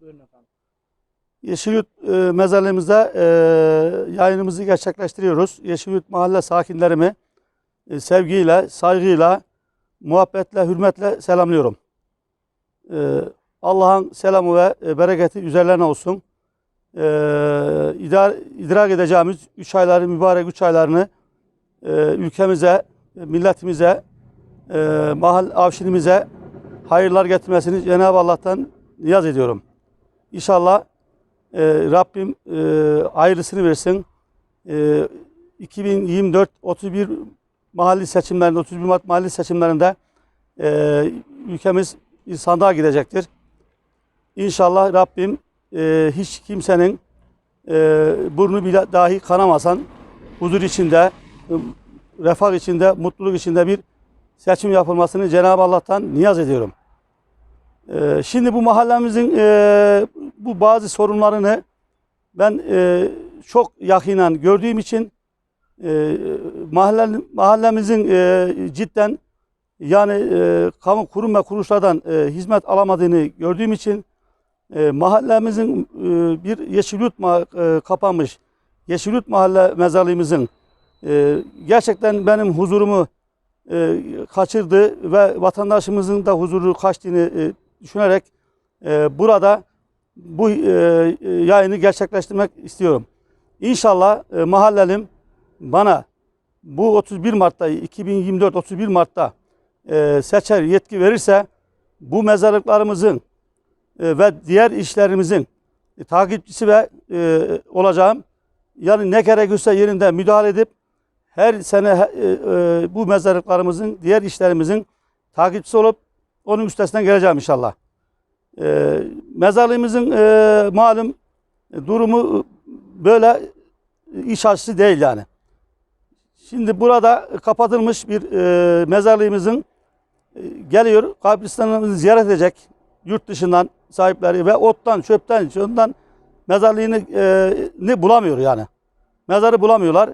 Buyurun efendim. Yeşilyurt e, mezarlığımızda e, yayınımızı gerçekleştiriyoruz. Yeşilyurt mahalle sakinlerimi e, sevgiyle, saygıyla, muhabbetle, hürmetle selamlıyorum. E, Allah'ın selamı ve e, bereketi üzerlerine olsun. E, idar, idrak edeceğimiz üç ayları, mübarek üç aylarını e, ülkemize, e, milletimize, e, mahal avşinimize hayırlar getirmesini Cenab-ı Allah'tan niyaz ediyorum. İnşallah e, Rabbim e, ayrısını versin. E, 2024 31 mahalli seçimlerinde 31 Mart mahalli seçimlerinde e, ülkemiz sandığa gidecektir. İnşallah Rabbim e, hiç kimsenin e, burnu bile dahi kanamasan huzur içinde, e, refah içinde, mutluluk içinde bir seçim yapılmasını Cenab-ı Allah'tan niyaz ediyorum. Ee, şimdi bu mahallemizin e, bu bazı sorunlarını ben e, çok yakinen gördüğüm için e, mahalle, mahallemizin e, cidden yani e, kamu kurum ve kuruluşlardan e, hizmet alamadığını gördüğüm için e, mahallemizin e, bir Yeşilyurt e, kapanmış Yeşilyurt mahalle mezarlığımızın e, gerçekten benim huzurumu e, kaçırdı ve vatandaşımızın da huzuru kaçtığını e, düşünerek e, burada bu e, yayını gerçekleştirmek istiyorum. İnşallah e, mahallelim bana bu 31 Mart'ta 2024 31 Mart'ta e, seçer yetki verirse bu mezarlıklarımızın e, ve diğer işlerimizin e, takipçisi ve e, olacağım. Yani ne gerekirse yerinde müdahale edip her sene e, e, bu mezarlıklarımızın, diğer işlerimizin takipçisi olup onun üstesinden geleceğim inşallah. E, mezarlığımızın e, malum e, durumu böyle iş açısı değil yani. Şimdi burada kapatılmış bir e, mezarlığımızın e, geliyor kabristanımızı ziyaret edecek yurt dışından sahipleri ve ottan, çöpten, şundan mezarlığını e, ne bulamıyor yani. Mezarı bulamıyorlar.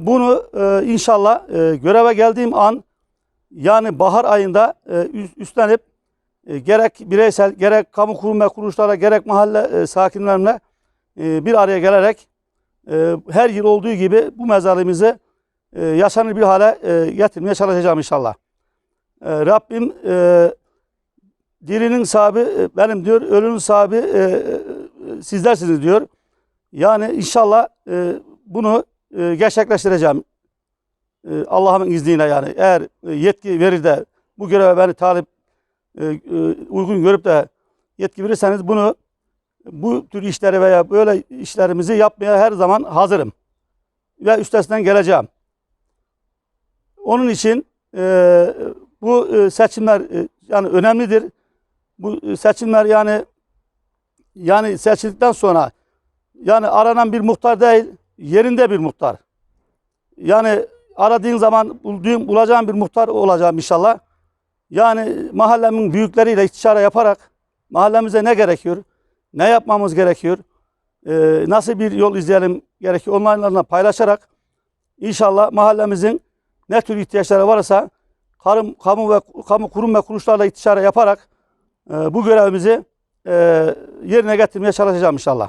Bunu e, inşallah e, göreve geldiğim an yani bahar ayında e, üst- üstlenip e, gerek bireysel gerek kamu kurum ve kuruluşlarla gerek mahalle e, sakinlerine e, bir araya gelerek her yıl olduğu gibi bu mezarlığımızı e, yaşanır bir hale getirmeye çalışacağım inşallah. Rabbim dirinin sahibi benim diyor, ölünün sahibi sizlersiniz diyor. Yani inşallah bunu gerçekleştireceğim. E, Allah'ın izniyle yani. Eğer e, yetki verir de bu göreve beni talip e, e, uygun görüp de yetki verirseniz bunu bu tür işleri veya böyle işlerimizi yapmaya her zaman hazırım. Ve üstesinden geleceğim. Onun için e, bu seçimler e, yani önemlidir. Bu seçimler yani yani seçildikten sonra yani aranan bir muhtar değil, yerinde bir muhtar. Yani aradığın zaman bulduğun, bulacağın bir muhtar olacağım inşallah. Yani mahallemin büyükleriyle istişare yaparak mahallemize ne gerekiyor, ne yapmamız gerekiyor, e, nasıl bir yol izleyelim gerekiyor onlarla paylaşarak inşallah mahallemizin ne tür ihtiyaçları varsa kamu, kamu ve kamu kurum ve kuruluşlarla istişare yaparak e, bu görevimizi e, yerine getirmeye çalışacağım inşallah.